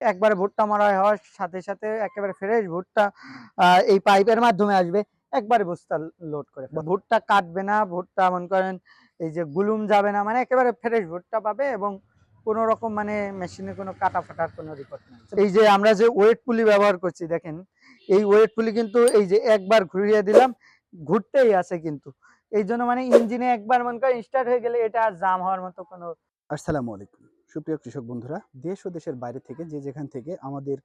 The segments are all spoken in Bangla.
একবারে ভুট্টা মারা হওয়ার সাথে সাথে একেবারে ফ্রেশ ভুট্টা এই পাইপের মাধ্যমে আসবে। একবারে বস্তা লোড করে ভুট্টা কাটবে না, ভুট্টা মনে করেন এই যে গুলুম যাবে না মানে একেবারে ফ্রেশ ভুট্টা পাবে এবং কোনো রকম মানে মেশিনে কোনো কাটা ফাটার কোনো রিপোর্ট নেই। এই যে আমরা যে ওয়েট পুলি ব্যবহার করছি, দেখেন, এই ওয়েট পুলি কিন্তু এই যে একবার ঘুরিয়ে দিলাম, ঘুরতেই আছে কিন্তু। এই জন্য মানে ইঞ্জিনে একবার মনে করেন স্টার্ট হয়ে গেলে এটা আর জাম হওয়ার মতো কোনো আসসালামু আলাইকুম। সুপ্রিয় কৃষক বন্ধুরা, দেশ ও দেশের বাইরে থেকে যে যেখান থেকে আমাদের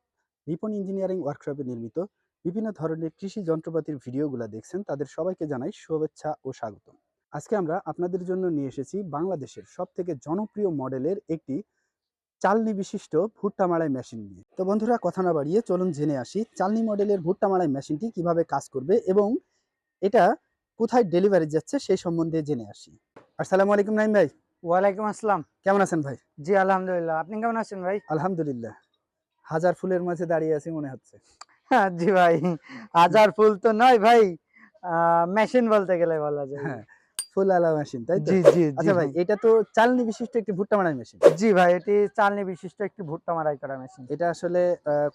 রিপন ইঞ্জিনিয়ারিং ওয়ার্কশপে নির্মিত বিভিন্ন ধরনের কৃষি যন্ত্রপাতির ভিডিওগুলো দেখছেন, তাদের সবাইকে জানাই শুভেচ্ছা ও স্বাগতম। আজকে আমরা আপনাদের জন্য নিয়ে এসেছি বাংলাদেশের সব থেকে জনপ্রিয় মডেলের একটি চালনি বিশিষ্ট ভুট্টা মাড়াই মেশিন নিয়ে। তো বন্ধুরা, কথা না বাড়িয়ে চলুন জেনে আসি চালনি মডেলের ভুট্টা মাড়াই মেশিনটি কীভাবে কাজ করবে এবং এটা কোথায় ডেলিভারি যাচ্ছে সেই সম্বন্ধে জেনে আসি। আসসালামু আলাইকুম নাইম ভাই। ওয়ালাইকুম আসসালাম। কেমন আছেন ভাই? জি আলহামদুলিল্লাহ। আপনি কেমন আছেন ভাই? আলহামদুলিল্লাহ। হাজার ফুলের মাঝে দাঁড়িয়ে আছি মনে হচ্ছে। হ্যাঁ, জি ভাই। হাজার ফুল তো নয় ভাই। মেশিন বলতে গেলে বলা যায়। হ্যাঁ ফুল আলা মেশিন তাই জি জি জি আচ্ছা ভাই এটা তো চালনি বিশিষ্ট একটি ভুট্টা মারাই মেশিন জি ভাই এটি চালনি বিশিষ্ট একটি ভুট্টা মারাই করা মেশিন এটা আসলে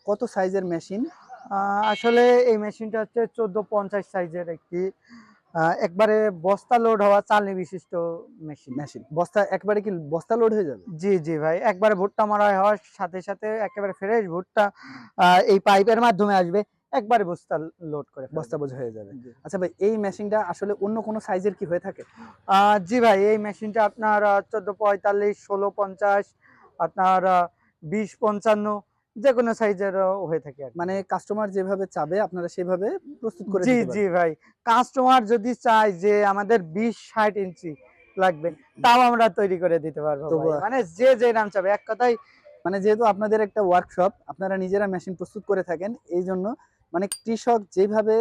কত সাইজের মেশিন আসলে এই মেশিনটা হচ্ছে চোদ্দ পঞ্চাশ সাইজের একটি একবারে বস্তা লোড হওয়া চালনি বিশিষ্ট মেশিন মেশিন বস্তা একবারে কি বস্তা লোড হয়ে যাবে? জি জি ভাই একবারে ভুট্টা মারা হওয়ার সাথে সাথে একেবারে ফ্রেশ ভুট্টা এই পাইপের মাধ্যমে আসবে একবারে বস্তা লোড করে বস্তা বোঝা হয়ে যাবে। আচ্ছা ভাই এই মেশিনটা আসলে অন্য কোনো সাইজের কি হয়ে থাকে? জি ভাই এই মেশিনটা আপনার চোদ্দ পঁয়তাল্লিশ ষোলো পঞ্চাশ আপনার বিশ পঞ্চান্ন যে কোনো সাইজের হয়ে থাকে মানে কাস্টমার যেভাবে চাবে আপনারা সেভাবে প্রস্তুত করে জি জি ভাই। কাস্টমার যদি চায় যে আমাদের বিশ ষাট ইঞ্চি লাগবে তাও আমরা তৈরি করে দিতে পারব মানে যে যে নাম চাবে এক কথাই মানে যেহেতু আপনাদের একটা ওয়ার্কশপ আপনারা নিজেরা মেশিন প্রস্তুত করে থাকেন এই জন্য মানে কৃষক যেভাবে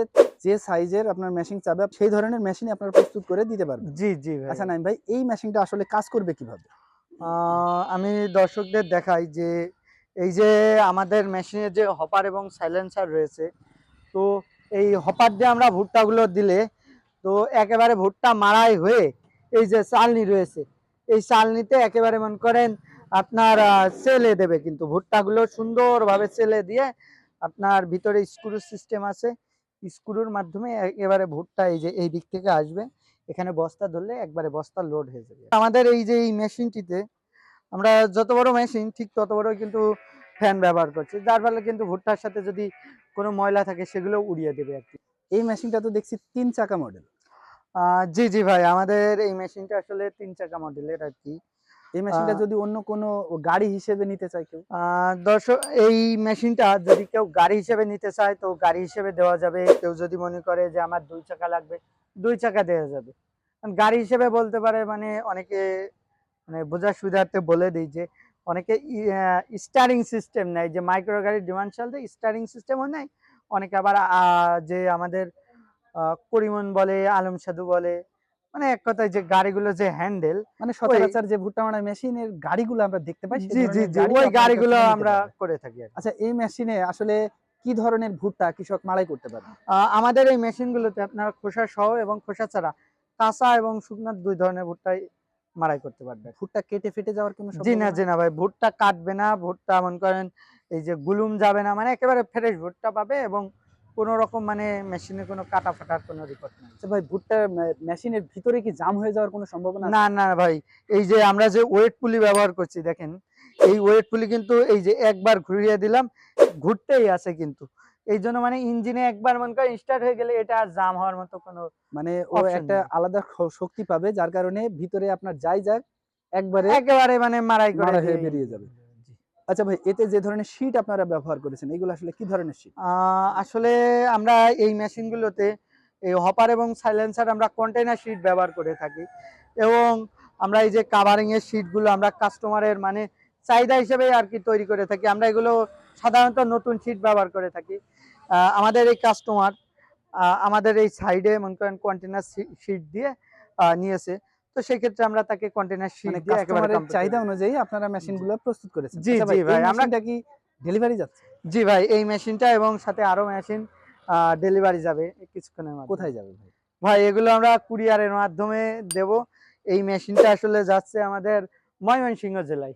যে সাইজের আপনার মেশিন চাবে সেই ধরনের মেশিন আপনারা প্রস্তুত করে দিতে পারবেন। জি জি আচ্ছা নাইম ভাই এই মেশিনটা আসলে কাজ করবে কীভাবে? আহ, আমি দর্শকদের দেখাই যে এই যে আমাদের মেশিনের যে হপার এবং সাইলেন্সার রয়েছে, তো এই হপার দিয়ে আমরা ভুট্টাগুলো দিলে, তো একেবারে ভুট্টা মারাই হয়ে এই যে চালনি রয়েছে, এই চালনিতে একেবারে মনে করেন আপনার সেলে দেবে কিন্তু। ভুট্টাগুলো সুন্দরভাবে সেলে দিয়ে আপনার ভিতরে স্ক্রু সিস্টেম আছে স্ক্রুর মাধ্যমে একেবারে ভুট্টা এই যে এই দিক থেকে আসবে। এখানে বস্তা ধরলে একবারে বস্তা লোড হয়ে যাবে। আমাদের এই যে এই মেশিনটিতে আমরা যত বড় মেশিন ঠিক তত বড় কিন্তু ফ্যান ব্যবহার করছি। যার ফলে কিন্তু ভুট্টার সাথে যদি কোনো ময়লা থাকে সেগুলো উড়িয়ে দেবে আর কি। এই মেশিনটা তো দেখছি তিন চাকা মডেল জি জি ভাই আমাদের এই মেশিনটা আসলে তিন চাকা মডেলের আর কি। এই মেশিনটা যদি অন্য কোনো গাড়ি হিসেবে নিতে চায় কেউ? দর্শক এই মেশিনটা যদি কেউ গাড়ি হিসেবে নিতে চায় তো গাড়ি হিসেবে দেওয়া যাবে। কেউ যদি মনে করে যে আমার দুই চাকা লাগবে দুই চাকা দেওয়া যাবে। গাড়ি হিসেবে বলতে পারে মানে অনেকে মানে বোঝার সুবিধার্থে বলে দিই যে অনেকে স্টারিং সিস্টেম নেয় যে মাইক্রো গাড়ির ডিমান্ড চালতে স্টারিং সিস্টেমও নেয়। অনেকে আবার যে আমাদের করিমন বলে আলম সাধু বলে মানে এক কথায় যে গাড়িগুলো যে হ্যান্ডেল মানে সচরাচর যে ভুট্টা মারা মেশিনের গাড়িগুলো আমরা দেখতে পাই জি জি জি গাড়ি ওই গাড়িগুলো আমরা করে থাকি আচ্ছা এই মেশিনে আসলে কি ধরনের ভুট্টা কৃষক মাড়াই করতে পারে? আমাদের এই মেশিনগুলোতে আপনার খোসা সহ এবং খোসা ছাড়া কাঁচা এবং শুকনো দুই ধরনের ভুট্টাই মারাই করতে পারবে। ভুট্টা কেটে ফেটে যাওয়ার কোনো জি না জি না ভাই ভুট্টা কাটবে না ভুট্টা মনে করেন এই যে গুলুম যাবে না মানে একেবারে ফ্রেশ ভুট্টা পাবে এবং কোনো রকম মানে মেশিনে কোনো কাটা ফাটার কোনো রিপোর্ট নেই। আচ্ছা ভাই ভুট্টা মেশিনের ভিতরে কি জাম হয়ে যাওয়ার কোনো সম্ভাবনা? না না ভাই এই যে আমরা যে ওয়েট পুলি ব্যবহার করছি দেখেন এই ওয়েট পুলি কিন্তু এই যে একবার ঘুরিয়ে দিলাম ঘুরতেই আছে কিন্তু। এই জন্য মানে ইঞ্জিনে একবার মনে করেন স্টার্ট হয়ে গেলে এটা আর জাম হওয়ার মতো কোনো মানে ও একটা আলাদা শক্তি পাবে যার কারণে ভিতরে আপনার যাই যাক একবারে একেবারে মানে মারাই করে হয়ে বেরিয়ে যাবে। আচ্ছা ভাই এতে যে ধরনের শীট আপনারা ব্যবহার করেছেন এগুলো আসলে কি ধরনের শীট আসলে আমরা এই মেশিনগুলোতে এই হপার এবং সাইলেন্সার আমরা কন্টেনার শিট ব্যবহার করে থাকি এবং আমরা এই যে কাভারিং এর শিটগুলো আমরা কাস্টমারের মানে চাহিদা হিসেবে আর কি তৈরি করে থাকি। আমরা এগুলো সাধারণত নতুন শিট ব্যবহার করে থাকি। আমাদের এই কাস্টমার আমাদের এই সাইডে মনে করেন কন্টেনার শিট দিয়ে নিয়েছে। তো সেক্ষেত্রে আমরা তাকে কন্টেনার শিট মানে দিয়ে একেবারে চাহিদা অনুযায়ী আপনারা মেশিনগুলো প্রস্তুত করেছেন। জি, আচ্ছা জি ভাই, আমরা- কি ডেলিভারি যাচ্ছে? জি ভাই এই মেশিনটা এবং সাথে আরও মেশিন ডেলিভারি যাবে কিছুক্ষণের মধ্যে। কোথায় যাবে ভাই? ভাই এগুলো আমরা কুরিয়ারের মাধ্যমে দেব। এই মেশিনটা আসলে যাচ্ছে আমাদের ময়মনসিংহ জেলায়।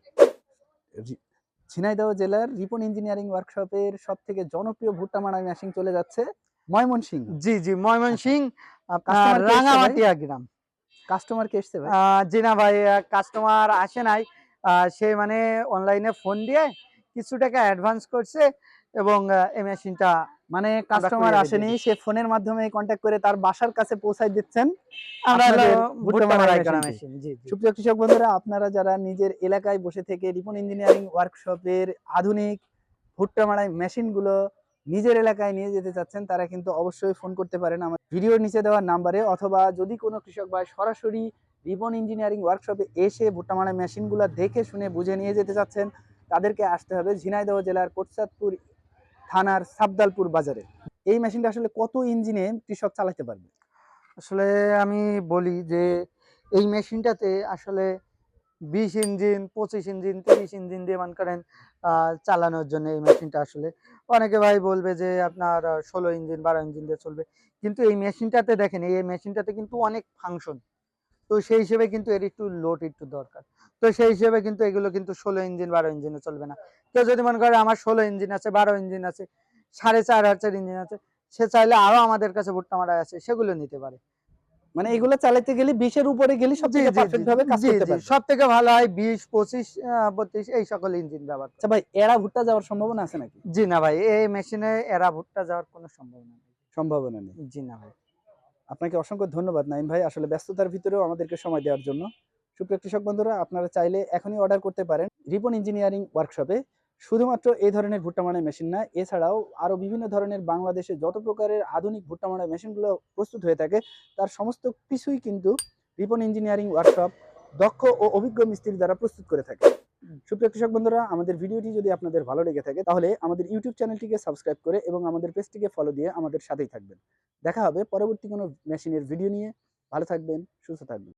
ঝিনাইদহ জেলার রিপন ইঞ্জিনিয়ারিং ওয়ার্কশপের সব থেকে জনপ্রিয় ভুট্টা মারা মেশিন চলে যাচ্ছে ময়মনসিংহ। জি জি ময়মনসিং আপনার? রাঙামাটিয়া গ্রাম। কাস্টমার কে এসছে ভাই? জি না ভাই কাস্টমার আসে নাই। সে মানে অনলাইনে ফোন দিয়ে কিছু টাকা অ্যাডভান্স করছে এবং এই মেশিনটা মানে কাস্টমার আসেনি সে ফোনের মাধ্যমে কন্ট্যাক্ট করে তার বাসার কাছে পৌঁছায় দিচ্ছেন। মেশিন সুপ্রিয় কৃষক বন্ধুরা আপনারা যারা নিজের এলাকায় বসে থেকে রিপন ইঞ্জিনিয়ারিং ওয়ার্কশপের আধুনিক ভুট্টা মাড়াই মেশিনগুলো নিজের এলাকায় নিয়ে যেতে চাচ্ছেন তারা কিন্তু অবশ্যই ফোন করতে পারেন আমার ভিডিওর নিচে দেওয়া নাম্বারে অথবা যদি কোনো কৃষক ভাই সরাসরি রিপন ইঞ্জিনিয়ারিং ওয়ার্কশপে এসে ভুট্টা মাড়াই মেশিনগুলো দেখে শুনে বুঝে নিয়ে যেতে চাচ্ছেন তাদেরকে আসতে হবে ঝিনাইদহ জেলার কোটসাদপুর থানার সাবদালপুর বাজারে। এই মেশিনটা আসলে কত ইঞ্জিনে কৃষক চালাতে পারবে? আসলে আমি বলি যে, এই মেশিনটাতে আসলে বিশ ইঞ্জিন, পঁচিশ ইঞ্জিন, তিরিশ ইঞ্জিন দিয়ে মনে করেন চালানোর জন্য এই মেশিনটা আসলে। অনেকে ভাই বলবে যে, আপনার ষোলো ইঞ্জিন, বারো ইঞ্জিন দিয়ে চলবে। কিন্তু এই মেশিনটাতে দেখেন, এই মেশিনটাতে কিন্তু অনেক ফাংশন তো সেই হিসেবে কিন্তু এর একটু লোড একটু দরকার। তো সেই হিসেবে কিন্তু এগুলো কিন্তু ষোলো ইঞ্জিন বারো ইঞ্জিনে চলবে না। কেউ যদি মনে করে আমার ষোলো ইঞ্জিন আছে বারো ইঞ্জিন আছে সাড়ে চার হাজার ইঞ্জিন আছে সে চাইলে আরও আমাদের কাছে ভুট্টা মারা আছে সেগুলো নিতে পারে। মানে এগুলো চালাতে গেলে বিশের উপরে গেলে সব থেকে পারফেক্ট ভাবে কাজ করতে পারবে। সব থেকে ভালো হয় বিশ পঁচিশ বত্রিশ এই সকল ইঞ্জিন ব্যবহার আচ্ছা ভাই এরা ভুট্টা যাওয়ার সম্ভাবনা আছে নাকি? জি না ভাই এই মেশিনে এরা ভুট্টা যাওয়ার কোনো সম্ভাবনা নেই। সম্ভাবনা নেই। জি না ভাই। আপনাকে অসংখ্য ধন্যবাদ নাইম ভাই। আসলে ব্যস্ততার ভিতরেও আমাদেরকে সময় দেওয়ার জন্য। সুপ্রিয় কৃষক বন্ধুরা, আপনারা চাইলে এখনই অর্ডার করতে পারেন রিপন ইঞ্জিনিয়ারিং ওয়ার্কশপে শুধুমাত্র এই ধরনের ভুট্টা মারাই মেশিন না, এছাড়াও আরও বিভিন্ন ধরনের বাংলাদেশে যত প্রকারের আধুনিক ভুট্টা মারাই মেশিনগুলো প্রস্তুত হয়ে থাকে, তার সমস্ত কিছুই কিন্তু রিপন ইঞ্জিনিয়ারিং ওয়ার্কশপ দক্ষ ও অভিজ্ঞ মিস্ত্রি দ্বারা প্রস্তুত করে থাকে। সুপ্রিয় কৃষক বন্ধুরা, আমাদের ভিডিওটি যদি আপনাদের ভালো লেগে থাকে, তাহলে আমাদের ইউটিউব চ্যানেলটিকে সাবস্ক্রাইব করে এবং আমাদের পেজটিকে ফলো দিয়ে আমাদের সাথেই থাকবেন। দেখা হবে পরবর্তী কোনো মেশিনের ভিডিও নিয়ে। ভালো থাকবেন, সুস্থ থাকবেন।